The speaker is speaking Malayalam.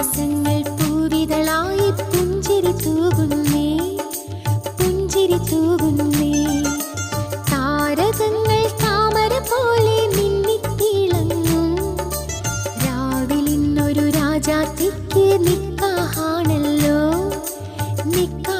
ദിവസങ്ങൾ പൂവിതളായി പുഞ്ചിരി തൂകുന്നേ പുഞ്ചിരി തൂകുന്നേ. താരകങ്ങൾ താമര പോലെ മിന്നിത്തിളങ്ങും. രാവിലിന്നൊരു രാജാത്തിക്ക് നിക്കാഹാണല്ലോ. നിക്കാ